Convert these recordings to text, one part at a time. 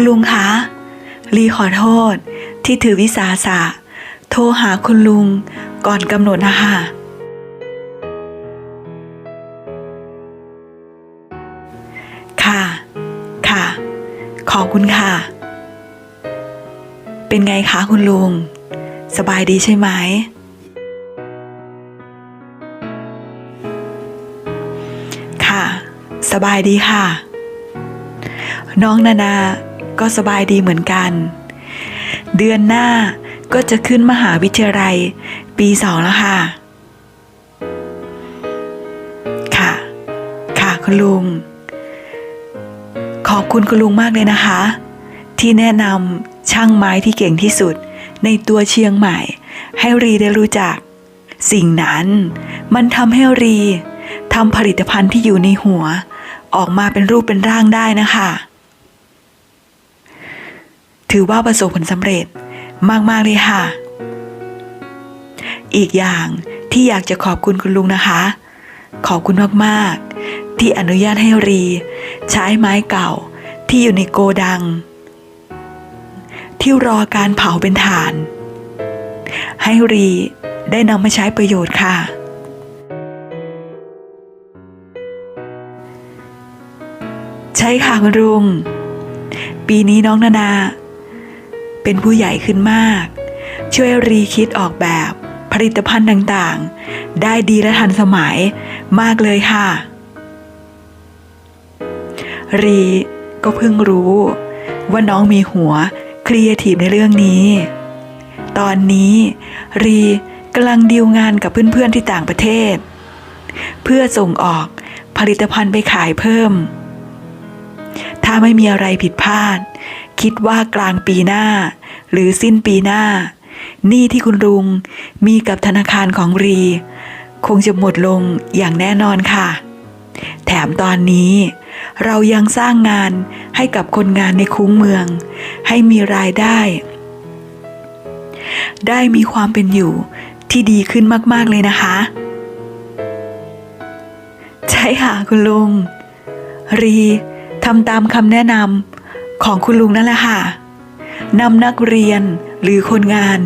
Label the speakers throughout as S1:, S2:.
S1: คุณลุงคะลีขอโทษที่ถือวิสาสะโทรหาคุณลุงก่อนกำหนดนะคะค่ะ ค่ะ ขอบคุณค่ะ เป็นไงคะคุณลุง สบายดีใช่ไหม ค่ะ สบายดีค่ะ น้องนานา ก็สบายดีเหมือนกัน เดือนหน้าก็จะขึ้นมหาวิทยาลัย ปีสองแล้วค่ะ ค่ะ ค่ะคุณลุง ขอบคุณคุณลุงมากเลยนะคะ ที่แนะนำช่างไม้ที่เก่งที่สุดในตัวเชียงใหม่ ให้รีได้รู้จัก สิ่งนั้นมันทำให้รีทำผลิตภัณฑ์ที่อยู่ในหัว ออกมาเป็นรูปเป็นร่างได้นะคะ ถือว่าประสบผลสำเร็จมาก ๆ เลยค่ะ อีกอย่างที่อยากจะขอบคุณคุณลุงนะคะ ขอบคุณมาก ๆ ที่อนุญาตให้รี ใช้ไม้เก่าที่อยู่ในโกดัง ที่รอการเผาเป็นฐาน ให้รีได้นำมาใช้ประโยชน์ค่ะ ใช่ค่ะคุณลุงปีนี้น้องนานา เป็นผู้ใหญ่ขึ้นมาก ช่วยรีคิดออกแบบผลิตภัณฑ์ต่างๆ ได้ดีและทันสมัยมากเลยค่ะ รีก็เพิ่งรู้ว่าน้องมีหัวครีเอทีฟในเรื่องนี้ ตอนนี้รีกำลังดีลงานกับเพื่อนๆที่ต่างประเทศ เพื่อส่งออกผลิตภัณฑ์ไปขายเพิ่ม ถ้าไม่มีอะไรผิดพลาด คิดว่ากลางปีหน้า หรือสิ้นปีหน้า หนี้ที่คุณลุงมีกับธนาคารของรี คงจะหมดลงอย่างแน่นอนค่ะ แถมตอนนี้ เรายังสร้างงานให้กับคนงานในคุ้งเมือง ให้มีรายได้ ได้มีความเป็นอยู่ที่ดีขึ้นมาก ๆ เลยนะคะ ใช่ค่ะคุณลุง รีทำตามคำแนะนำของคุณลุงนั่นแหละค่ะ นำนักเรียนหรือคนงาน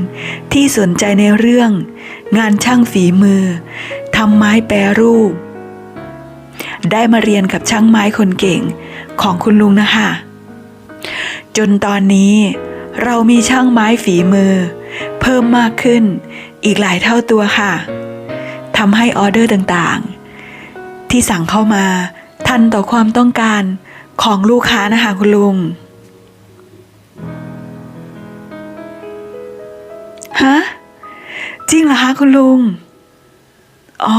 S1: ที่สนใจในเรื่อง งานช่างฝีมือทำไม้แปรรูป ได้มาเรียนกับช่างไม้คนเก่งของคุณลุงนะคะจนตอนนี้เรามีช่างไม้ฝีมือ เพิ่มมากขึ้นอีกหลายเท่าตัวค่ะทำให้ออเดอร์ต่างๆ ที่สั่งเข้ามาทันต่อความต้องการของลูกค้านะคะคุณลุง ฮะ จริงเหรอคะคุณลุง อ๋อ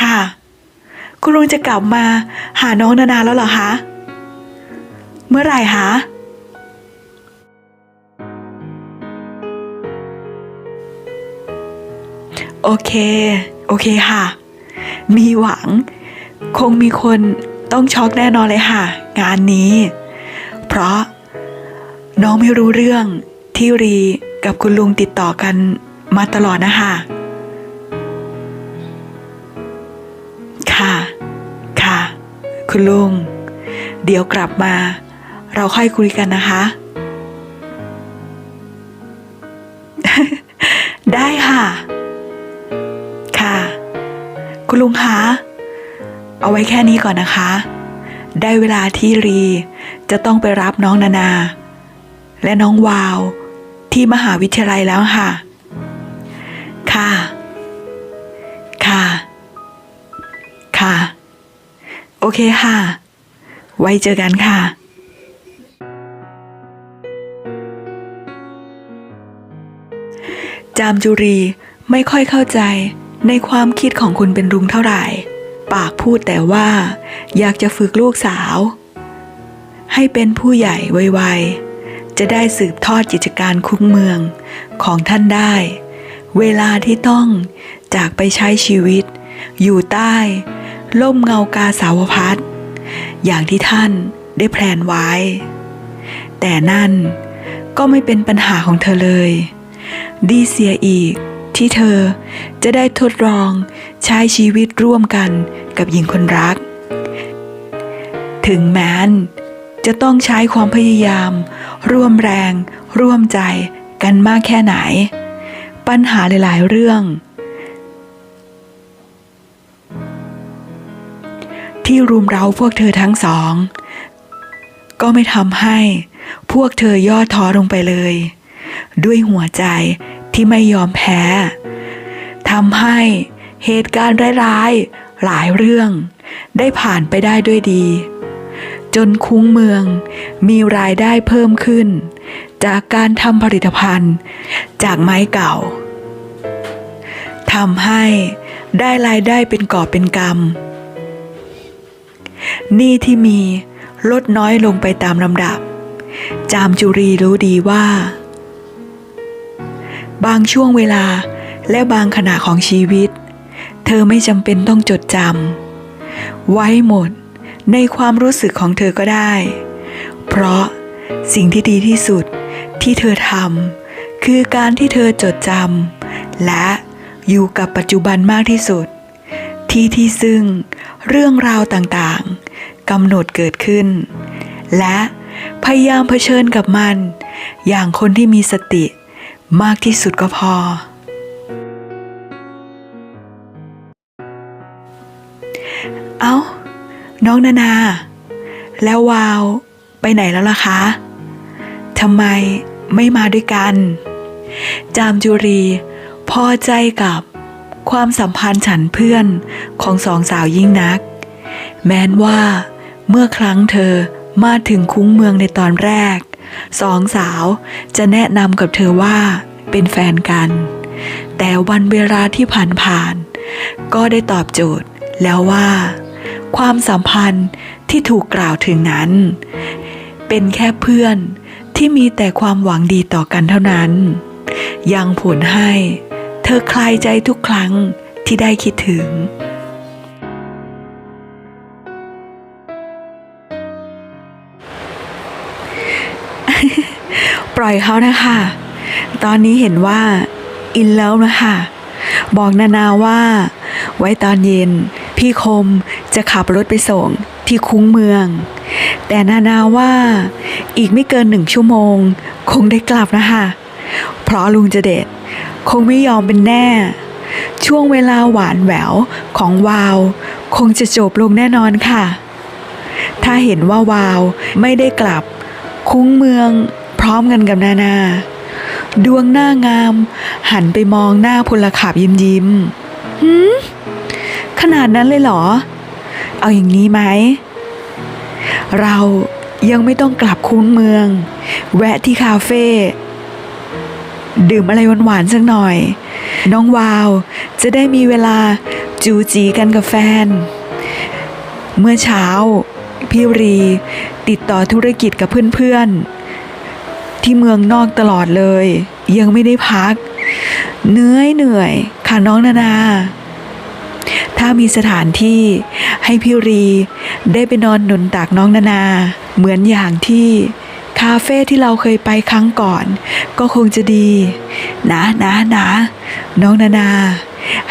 S1: ค่ะ คุณลุงจะกลับมาหาน้องนานาแล้วเหรอคะ เมื่อไหร่คะ โอเค โอเคค่ะ มีหวัง คงมีคนต้องช็อกแน่นอนเลยค่ะ งานนี้ เพราะน้องไม่รู้เรื่องที่รี กับคุณลุงติดต่อกันมาตลอดนะคะ ค่ะ ค่ะ คุณลุง เดี๋ยวกลับมา เราค่อยคุยกันนะคะ ได้ค่ะ ค่ะ คุณลุงคะ เอาไว้แค่นี้ก่อนนะคะ ได้เวลาที่รีจะต้องไปรับน้องนานา และน้องวาว ที่มหาวิทยาลัยแล้วค่ะ ค่ะ ค่ะ ค่ะ โอเคค่ะ ไว้เจอกันค่ะจามจุรีไม่ค่อยเข้าใจในความคิดของคุณเป็นรุงเท่าไหร่ ปากพูดแต่ว่า อยากจะฝึกลูกสาว ให้เป็นผู้ใหญ่ไวๆ จะได้สืบทอดกิจการคุ้งเมืองของท่านได้ เวลาที่ต้องจากไปใช้ชีวิต อยู่ใต้ ล่มเงากาสาวพัดอย่างที่ท่านได้แพลนไว้ แต่นั่นก็ไม่เป็นปัญหาของเธอเลย ดีเสียอีกที่เธอจะได้ทดลองใช้ชีวิตร่วมกันกับหญิงคนรัก ถึงแม้น จะต้องใช้ความพยายาม ร่วมแรง ร่วมใจกันมากแค่ไหน ปัญหาหลาย ๆ เรื่อง ที่รุมเร้าพวกเธอทั้งสอง ก็ไม่ทำให้พวกเธอย่อท้อลงไปเลย ด้วยหัวใจที่ไม่ยอมแพ้ทำให้เหตุการณ์ร้ายๆหลายเรื่อง ได้ผ่านไปได้ด้วยดี จนคุ้งเมือง มีรายได้เพิ่มขึ้น จากการทำผลิตภัณฑ์ จากไม้เก่าทำให้ได้รายได้เป็นก่อบเป็นกำหนี้ที่มีลดน้อยลงไปตามลำดับ จามจุรีรู้ดีว่า บางช่วงเวลาและบางขณะของชีวิต เธอไม่จำเป็นต้องจดจำไว้หมด ในความรู้สึกของเธอก็ได้ เพราะสิ่งที่ดีที่สุดที่เธอทำคือการที่เธอจดจำและอยู่กับปัจจุบันมากที่สุด ที่ที่ซึ่งเรื่องราวต่างๆกำหนดเกิดขึ้น และพยายามเผชิญกับมัน อย่างคนที่มีสติมากที่สุดก็พอ เอา้า น้องนานา แล้ววาวไปไหนแล้วล่ะคะทำไมไม่มาด้วยกัน จามจุรีพอใจกับความสัมพันธ์ฉันเพื่อนของสองสาวยิ่งนัก แม้นว่าเมื่อครั้งเธอมาถึงคุ้งเมืองในตอนแรก สองสาวจะแนะนำกับเธอว่าเป็นแฟนกัน แต่วันเวลาที่ผ่านผ่านๆก็ได้ตอบโจทย์แล้วว่า ความสัมพันธ์ที่ถูกกล่าวถึงนั้น เป็นแค่เพื่อนที่มีแต่ความหวังดีต่อกันเท่านั้น ยังผลให้เธอคลายใจทุกครั้งที่ได้คิดถึง ปล่อยเขานะคะ ตอนนี้เห็นว่าอินแล้วนะคะ บอกนานาว่า ไว้ตอนเย็น พี่คมจะขับรถไปส่งที่คุ้งเมือง แต่นานาว่าอีกไม่เกินหนึ่งชั่วโมง คงได้กลับนะคะเพราะลุงจะเด็ดคงไม่ยอมเป็นแน่ ช่วงเวลาหวานแหววของวาว คงจะจบลงแน่นอนค่ะ ถ้าเห็นว่าวาวไม่ได้กลับ คุ้งเมืองพร้อมกันกับนานาดวงหน้างาม หันไปมองหน้าพลขับยิ้มยิ้มหืม นาดนั้นเลยเหรอ เอาอย่างนี้ไหม เรายังไม่ต้องกลับคุ้งเมือง แวะที่คาเฟ่ดื่มอะไรหวานๆสักหน่อย น้องวาวจะได้มีเวลาจูจีกันกับแฟน เมื่อเช้า พี่รีติดต่อธุรกิจกับเพื่อนๆ ที่เมืองนอกตลอดเลย ยังไม่ได้พัก เหนื่อยเหนื่อยค่ะน้องนานา ถ้ามีสถานที่ให้พี่รีได้ไปนอนหนุนตักน้องนานา เหมือนอย่างที่คาเฟ่ที่เราเคยไปครั้งก่อน ก็คงจะดี นะนะนะน้องนานา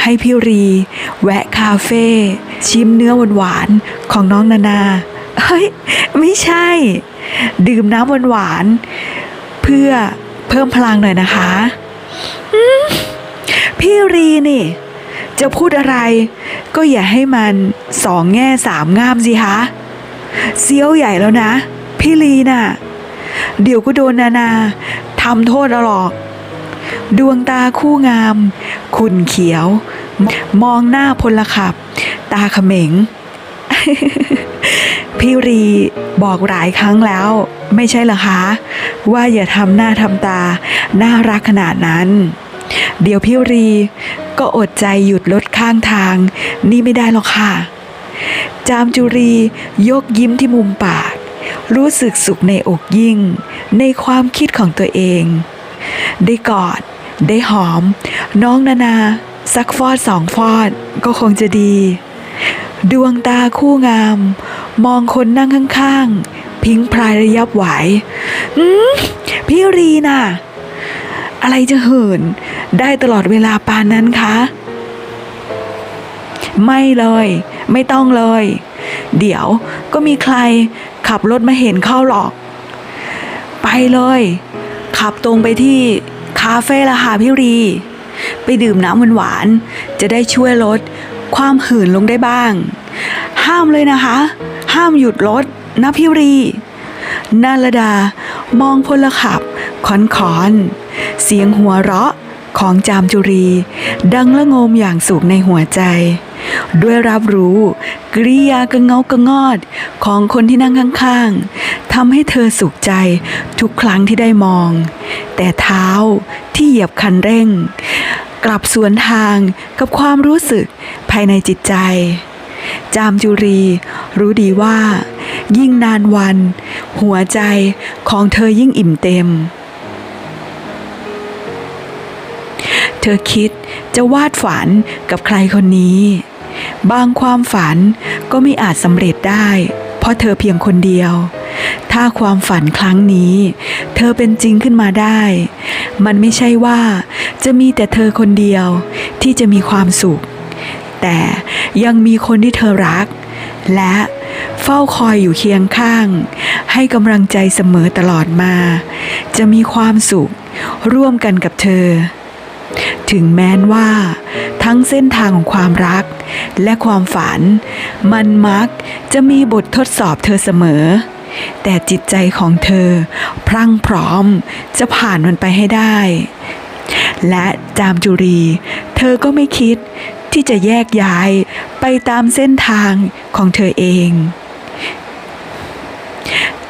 S1: ให้พี่รี แวะคาเฟ่ชิมเนื้อหวานๆของน้องนานาเฮ้ยไม่ใช่ ดื่มน้ำหวานๆเพื่อเพิ่มพลังหน่อยนะคะ พี่รีนี่ จะพูดอะไรก็อย่าให้มันสองแง่สามง่ามสิคะเซียวใหญ่แล้วนะ พี่ลีน่ะ เดี๋ยวก็โดนนานาทำโทษเอาหรอก ดวงตาคู่งาม ขุนเขียว มองหน้าพลขับ ตาเขม็ง พี่รีบอกหลายครั้งแล้ว ไม่ใช่เหรอคะ ว่าอย่าทำหน้าทำตา น่ารักขนาดนั้น เดี๋ยวพี่รี ก็อดใจหยุดรถข้างทาง นี่ไม่ได้หรอกค่ะ จามจุรียกยิ้มที่มุมปาก รู้สึกสุขในอกยิ่ง ในความคิดของตัวเอง ได้กอด ได้หอม น้องนานาสักฟอดสองฟอดก็คงจะดี ดวงตาคู่งาม มองคนนั่งข้างๆ พิงพรายระยับไหว อืมพี่รีน่ะ อะไรจะเหิน ได้ตลอดเวลาปานนั้นคะ ไม่เลย ไม่ต้องเลย เดี๋ยวก็มีใครขับรถมาเห็นเข้าหรอก ไปเลย ขับตรงไปที่คาเฟ่ละค่ะพี่รี ไปดื่มน้ำหวานๆจะได้ช่วยลดความหื่นลงได้บ้าง ห้ามเลยนะคะ ห้ามหยุดรถนะพี่รีนาลดามองพลขับคอนคอน เสียงหัวเราะของจามจุรี ดังละงมอย่างสุขในหัวใจ ด้วยรับรู้กริยากระเงากระงอดของคนที่นั่งข้างๆทำให้เธอสุขใจทุกครั้งที่ได้มอง แต่เท้าที่เหยียบคันเร่ง กลับสวนทางกับความรู้สึกภายในจิตใจ จามจุรีรู้ดีว่า ยิ่งนานวัน หัวใจของเธอยิ่งอิ่มเต็ม เธอคิดจะวาดฝันกับใครคนนี้ บางความฝันก็ไม่อาจสำเร็จได้ เพราะเธอเพียงคนเดียว ถ้าความฝันครั้งนี้ เธอเป็นจริงขึ้นมาได้ มันไม่ใช่ว่าจะมีแต่เธอคนเดียวที่จะมีความสุข แต่ยังมีคนที่เธอรัก และเฝ้าคอยอยู่เคียงข้าง ให้กำลังใจเสมอตลอดมา จะมีความสุขร่วมกันกับเธอ ถึงแม้นว่าทั้งเส้นทางของความรักและความฝัน มันมักจะมีบททดสอบเธอเสมอ แต่จิตใจของเธอ พรั่งพร้อมจะผ่านมันไปให้ได้ และจามจุรี เธอก็ไม่คิดที่จะแยกย้ายไปตามเส้นทางของเธอเอง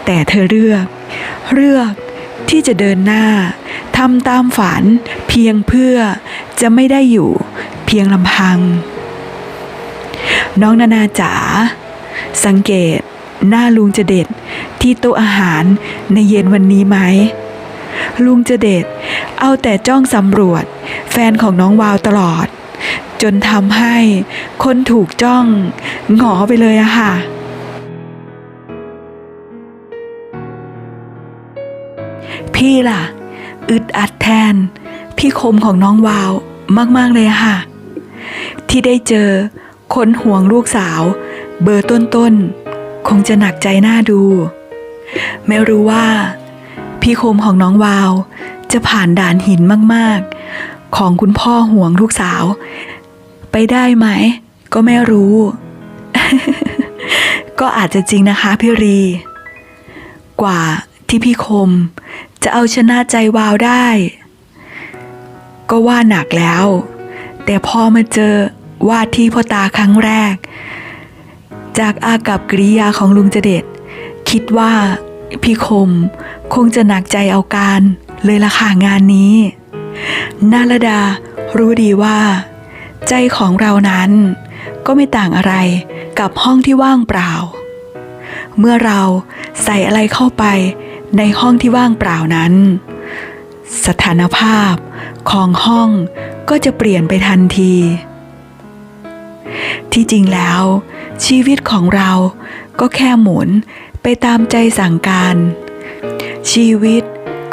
S1: แต่เธอเลือก เลือกที่จะเดินหน้า ทำตามฝันเพียงเพื่อจะไม่ได้อยู่เพียงลำพัง น้องนานาจ๋าสังเกตหน้าลุงจะเด็ดที่โต๊ะอาหารในเย็นวันนี้ไหม ลุงจะเด็ดเอาแต่จ้องสำรวจ แฟนของน้องวาวตลอด จนทำให้คนถูกจ้องหงอไปเลยอะค่ะพี่ล่ะ อัดแทน พี่คมของน้องวาวมาก ๆ เลยค่ะ ที่ได้เจอคนห่วงลูกสาว เบอร์ต้น ๆ คงจะหนักใจหน้าดู ไม่รู้ว่า พี่คมของน้องวาว จะผ่านด่านหินมาก ๆ ของคุณพ่อห่วงลูกสาว ไปได้ไหม ก็ไม่รู้ ก็อาจจะจริงนะคะพี่รี กว่าที่พี่คม จะเอาชนะใจวาวได้ ก็ว่าหนักแล้ว แต่พอมาเจอว่าที่พ่อตาครั้งแรก จากอากับกริยาของลุงเจเด็ดคิดว่าพี่คมคงจะหนักใจเอาการเลยละค่ะงานนี้ นาลดารู้ดีว่า ใจของเรานั้น ก็ไม่ต่างอะไรกับห้องที่ว่างเปล่า เมื่อเราใส่อะไรเข้าไป ในห้องที่ว่างเปล่านั้น สถานภาพของห้องก็จะเปลี่ยนไปทันที ที่จริงแล้ว ชีวิตของเราก็แค่หมุนไปตามใจสั่งการ ชีวิต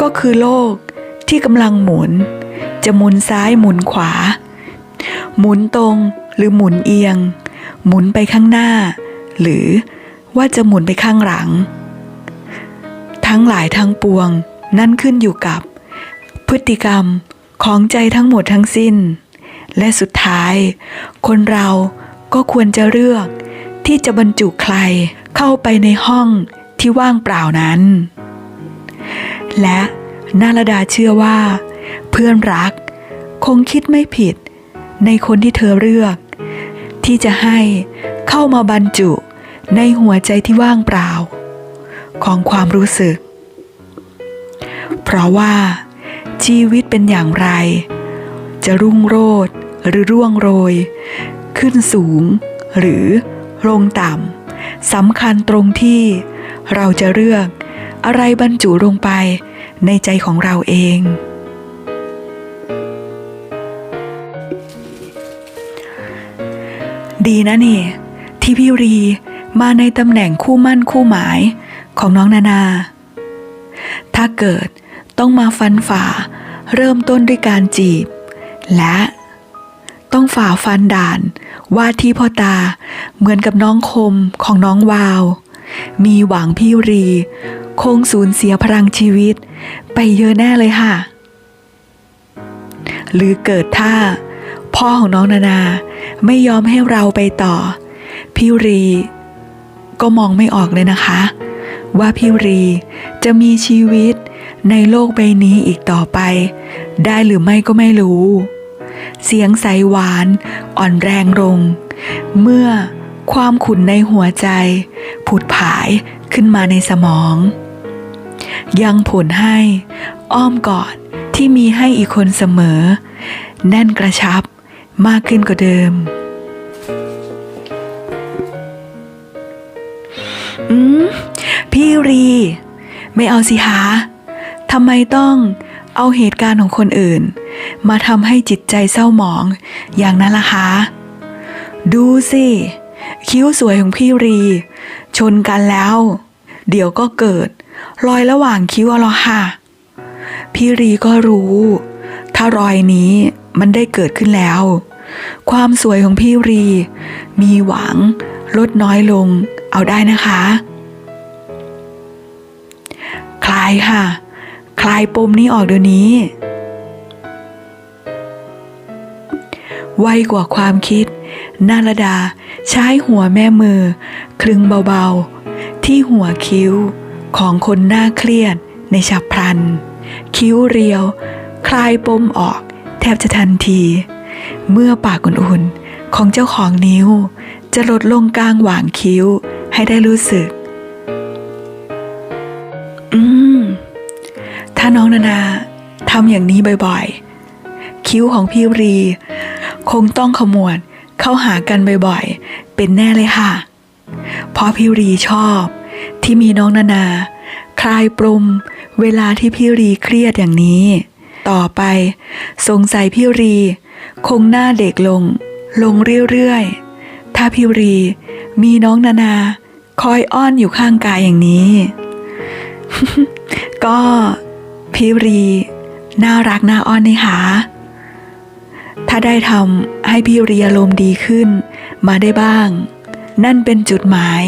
S1: ก็คือโลกที่กำลังหมุน จะหมุนซ้ายหมุนขวา หมุนตรงหรือหมุนเอียง หมุนไปข้างหน้า หรือว่าจะหมุนไปข้างหลัง ทั้งหลายทั้งปวง นั่นขึ้นอยู่กับ พฤติกรรมของใจทั้งหมดทั้งสิ้น และสุดท้าย คนเราก็ควรจะเลือก ที่จะบรรจุใครเข้าไปในห้องที่ว่างเปล่านั้น และนาลดาเชื่อว่า เพื่อนรักคงคิดไม่ผิด ในคนที่เธอเลือก ที่จะให้เข้ามาบรรจุในหัวใจที่ว่างเปล่า ของความรู้สึก เพราะว่าชีวิตเป็นอย่างไร จะรุ่งโรจน์หรือร่วงโรย ขึ้นสูง หรือลงต่ำสำคัญตรงที่เราจะเลือกอะไรบรรจุลงไปในใจของเราเอง ดีนะนี่ที่พี่รีมาในตำแหน่งคู่มั่นคู่หมาย ของน้องนานา ถ้าเกิดต้องมาฟันฝ่าเริ่มต้นด้วยการจีบ และต้องฝ่าฟันด่านว่าที่พ่อตาเหมือนกับน้องคมของน้องวาว มีหวังพี่รี คงสูญเสียพลังชีวิต ไปเยอะแน่เลยค่ะ หรือเกิดถ้า พ่อของน้องนานาไม่ยอมให้เราไปต่อ พี่รี ก็มองไม่ออกเลยนะคะ ว่าพี่รีจะมีชีวิตในโลกใบนี้อีกต่อไป ได้หรือไม่ก็ไม่รู้ เสียงใสหวานอ่อนแรงลง เมื่อความขุ่นในหัวใจ ผุดผายขึ้นมาในสมอง ยังผลให้อ้อมกอดที่มีให้อีกคนเสมอ แน่นกระชับมากขึ้นกว่าเดิม อืม พี่รี ไม่เอาสิคะทำไมต้องเอาเหตุการณ์ของคนอื่น มาทำให้จิตใจเศร้าหมองอย่างนั้นล่ะคะดูสิ คิ้วสวยของพี่รี ชนกันแล้ว เดี๋ยวก็เกิด รอยระหว่างคิ้วอาหรอค่ะ พี่รีก็รู้ ถ้ารอยนี้มันได้เกิดขึ้นแล้ว ความสวยของพี่รี มีหวังลดน้อยลงเอาได้นะคะายค่ะ คลายปมนี้ออกเดี๋ยวนี้ ไวกว่าความคิด นาลดาใช้หัวแม่มือ คลึงเบาๆ ที่หัวคิ้วของคนหน้าเครียดในฉับพลัน คิ้วเรียว คลายปมออก แทบจะทันที เมื่อปากอุ่นๆของเจ้าของนิ้ว จะลดลงกลางหว่างคิ้วให้ได้รู้สึก ถ้าน้องนานาทำอย่างนี้บ่อยๆ คิ้วของพี่รี คงต้องขมวดเข้าหากันบ่อยๆ เป็นแน่เลยค่ะ เพราะพี่รีชอบที่มีน้องนานา คลายปรมเวลาที่พี่รีเครียดอย่างนี้ ต่อไปสงสัยพี่รี คงหน้าเด็กลง ลงเรื่อยๆ ถ้าพี่รีมีน้องนานา คอยอ้อนอยู่ข้างกายอย่างนี้ ก็ พี่รี น่ารักน่าอ้อนนี่คะถ้าได้ทำให้พี่รีอารมณ์ดีขึ้น มาได้บ้าง นั่นเป็นจุดหมาย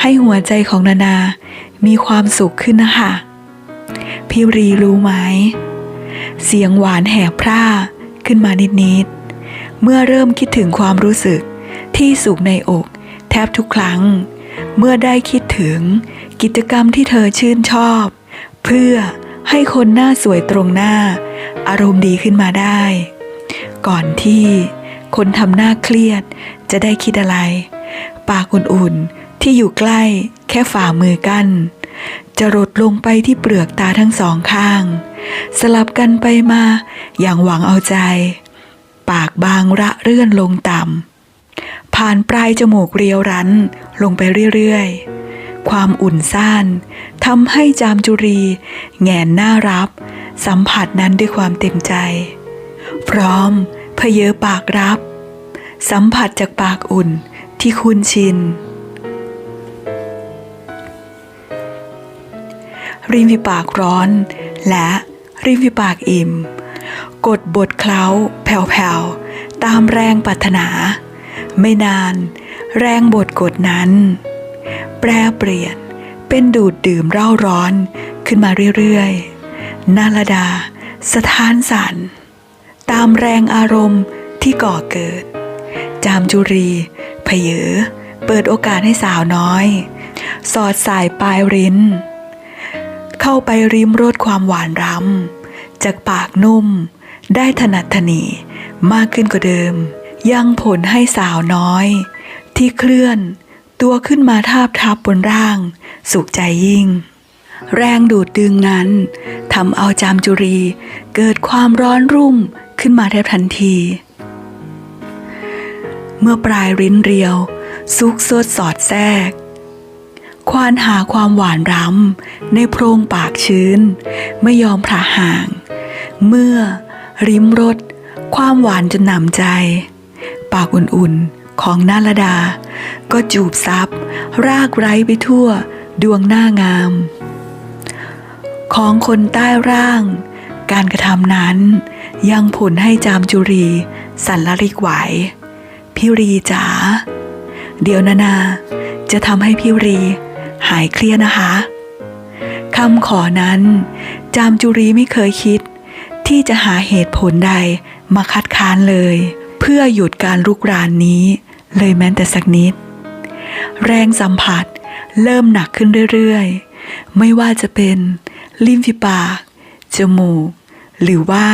S1: ให้หัวใจของนานา มีความสุขขึ้นนะคะพี่รีรู้ไหม เสียงหวานแหบพร่าขึ้นมานิดๆ เมื่อเริ่มคิดถึงความรู้สึกที่สุขในอก แทบทุกครั้ง เมื่อได้คิดถึงกิจกรรมที่เธอชื่นชอบ เพื่อ ให้คนหน้าสวยตรงหน้า อารมณ์ดีขึ้นมาได้ ก่อนที่คนทำหน้าเครียดจะได้คิดอะไร ปากอุ่นๆที่อยู่ใกล้แค่ฝ่ามือกั้นจะรดลงไปที่เปลือกตาทั้งสองข้าง สลับกันไปมาอย่างหวังเอาใจ ปากบางระเรื่อนลงต่ำผ่านปลายจมูกเรียวรั้นลงไปเรื่อยๆ ความอุ่นซ่านทำให้จามจุรีแงนหน้ารับ สัมผัสนั้นด้วยความเต็มใจ พร้อมเพเยอปากรับ สัมผัสจากปากอุ่นที่คุ้นชิน ริมฝีปากร้อน และริมฝีปากอิ่ม กดบทเคล้าแผ่วๆ ตามแรงปรารถนา ไม่นาน แรงบทกดนั้น แปรเปลี่ยนเป็นดูดดื่มเร่าร้อนขึ้นมาเรื่อยๆ นาลดา สถานสันตามแรงอารมณ์ที่ก่อเกิด จามจุรีเพเยอเปิดโอกาสให้สาวน้อย สอดสายปลายริ้น เข้าไปริมรสความหวานรำจากปากนุ่ม ได้ถนัดถนีมากขึ้นกว่าเดิม ยังผลให้สาวน้อย ที่เคลื่อน ตัวขึ้นมาทาบทับบนร่าง สุขใจยิ่ง แรงดูดดึงนั้นทำเอาจามจุรีเกิดความร้อนรุ่มขึ้นมาแทบทันที เมื่อปลายริ้นเรียว ซุกซดสอดแทรก ควานหาความหวานรำในโพรงปากชื้น ไม่ยอมพระห่าง เมื่อริมรสความหวานจนหนำใจ ปากอุ่นๆ ของนาลดา ก็จูบซับรากไร้ไปทั่วดวงหน้างาม ของคนใต้ร่าง การกระทำนั้น ยังผลให้จามจุรี สันละริกไหวพี่รีจ๋าเดี๋ยวนานา จะทำให้พี่รีหหายเครียดนะคะคำขอนั้น จามจุรีไม่เคยคิด ที่จะหาเหตุผลใดมาคัดค้านเลย เพื่อหยุดการลุกรานนี้ เลยแม้แต่สักนิด แรงสัมผัสเริ่มหนักขึ้นเรื่อยๆ ไม่ว่าจะเป็นริมฝีปาก จมูก หรือว่า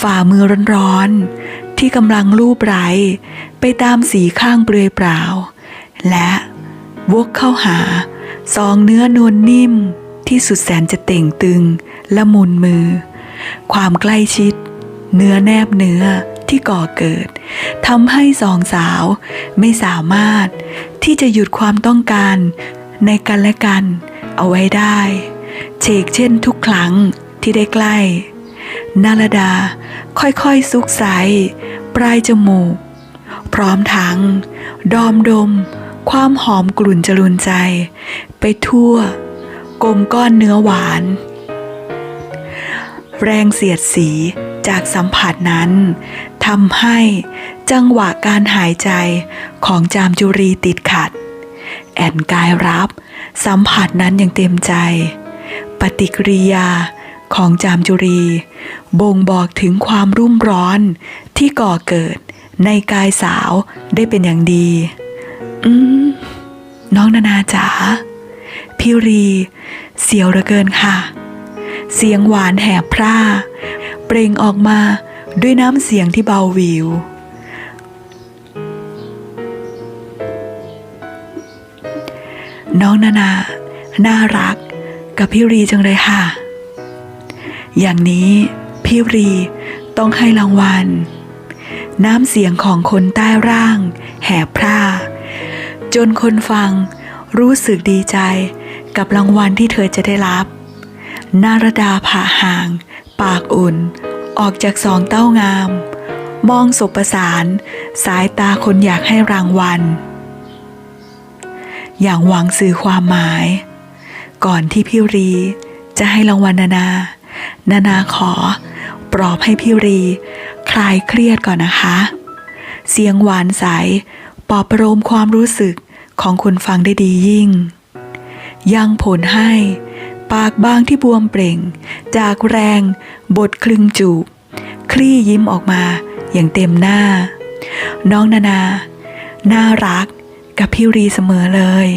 S1: ฝ่ามือร้อนๆ ที่กำลังลูบไร้ไปตามสีข้างเปลือยเปล่า และวกเข้าหาซองเนื้อนวลนิ่มที่สุดแสนจะเต่งตึงละมุนมือ ความใกล้ชิด เนื้อแนบเนื้อ ที่ก่อเกิดทำให้สองสาวไม่สามารถที่จะหยุดความต้องการในกันและกันเอาไว้ได้ เชกเช่นทุกครั้งที่ได้ใกล้ นาลดาค่อยๆซุกใสปลายจมูก พร้อมทั้ง ดอมดม ความหอมกลุ่นจรุนใจ ไปทั่ว กลมก้อนเนื้อหวาน แรงเสียดสีจากสัมผัสนั้น ทำให้จังหวะการหายใจของจามจุรีติดขัด แอนกายรับ สัมผัสนั้นอย่างเต็มใจ ปฏิกิริยาของจามจุรี บ่งบอกถึงความรุ่มร้อนที่ก่อเกิดในกายสาวได้เป็นอย่างดี อืม น้องนานาจ๋าพี่รี เสียวเหลือเกินค่ะ เสียงหวานแหบพร่า เปล่งออกมา ด้วยน้ำเสียงที่เบาวิว น้องนานา น่ารักกับพี่รีจังเลยค่ะ อย่างนี้พี่รีต้องให้รางวัล น้ำเสียงของคนใต้ร่าง แหบพร่า จนคนฟังรู้สึกดีใจกับรางวัลที่เธอจะได้รับ นารดาผ่าห่าง ปากอุ่น ออกจากสองเต้างาม มองสบประสาน สายตาคนอยากให้รางวัล อย่างหวังสื่อความหมาย ก่อนที่พี่รีจะให้รางวัลนานา นานาขอ ปลอบให้พี่รี คลายเครียดก่อนนะคะ เสียงหวานใสปลอบประโลมความรู้สึกของคนฟังได้ดียิ่ง ยังผลให้ ปากบางที่บวมเปล่ง จากแรงบทคลึงจูบ คลี่ยิ้มออกมาอย่างเต็มหน้า น้องนานา น่ารักกับพี่รีเสมอเลย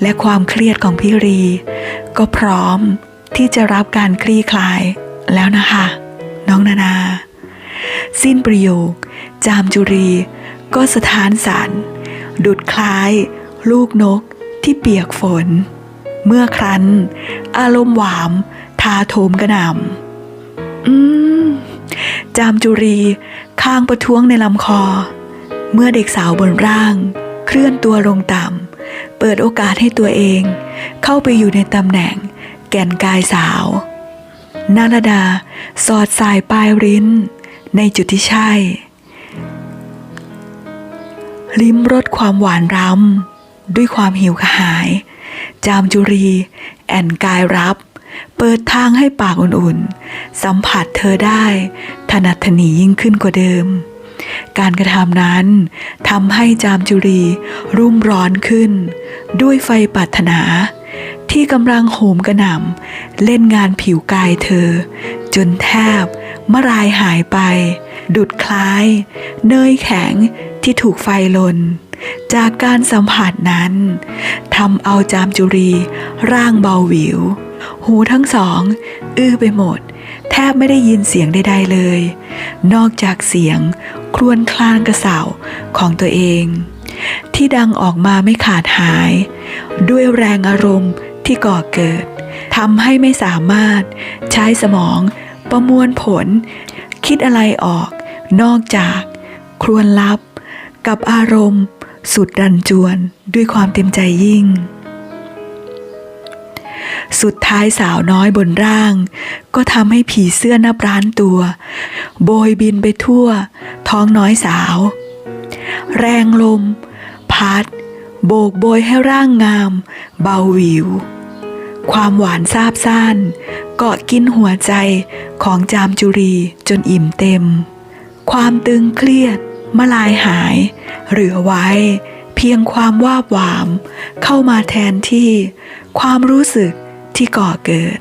S1: และความเครียดของพี่รี ก็พร้อมที่จะรับการคลี่คลายแล้วนะคะ น้องนานา สิ้นประโยค จามจุรีก็สถานสันดุดคล้าย ลูกนกที่เปียกฝน เมื่อครั้น อารมณ์หวาม ทาโถมกระหน่ำอืม จามจุรี ข้างประท้วงในลำคอ เมื่อเด็กสาวบนร่าง เคลื่อนตัวลงต่ำ เปิดโอกาสให้ตัวเอง เข้าไปอยู่ในตำแหน่ง แก่นกายสาว นาลดา สอดสายปลายริ้น ในจุดที่ใช่ ลิ้มรสความหวานร้ำด้วยความหิวกระหาย จามจุรี แอนกายรับ เปิดทางให้ปากอุ่นๆ สัมผัสเธอได้ ถนัดถนียิ่งขึ้นกว่าเดิม การกระทำนั้นทำให้จามจุรีรุ่มร้อนขึ้น ด้วยไฟปรารถนา ที่กำลังโหมกระหน่ำเล่นงานผิวกายเธอ จนแทบมรายหายไป ดุดคล้าย เนยแข็งที่ถูกไฟลน จากการสัมผัสนั้นทำเอาจามจุรีร่างเบาหวิว หูทั้งสอง อื้อไปหมด แทบไม่ได้ยินเสียงใดๆเลย นอกจากเสียงครวญคลานกระเสาของตัวเอง ที่ดังออกมาไม่ขาดหาย ด้วยแรงอารมณ์ที่ก่อเกิดทำให้ไม่สามารถใช้สมองประมวลผล คิดอะไรออก นอกจากครวญลับ กับอารมณ์ สุดรันจวนด้วยความเต็มใจยิ่ง สุดท้ายสาวน้อยบนร่าง ก็ทำให้ผีเสื้อนับร้านตัว โบยบินไปทั่ว ท้องน้อยสาว แรงลม พัด โบกโบยให้ร่างงาม เบาวิว ความหวานซาบซ่านเกาะกินหัวใจของจามจุรีจนอิ่มเต็ม ความตึงเครียด มาลายหาย เหลือไว้ เพียงความว่าบหวาม เข้ามาแทนที่ ความรู้สึกที่ก่อเกิด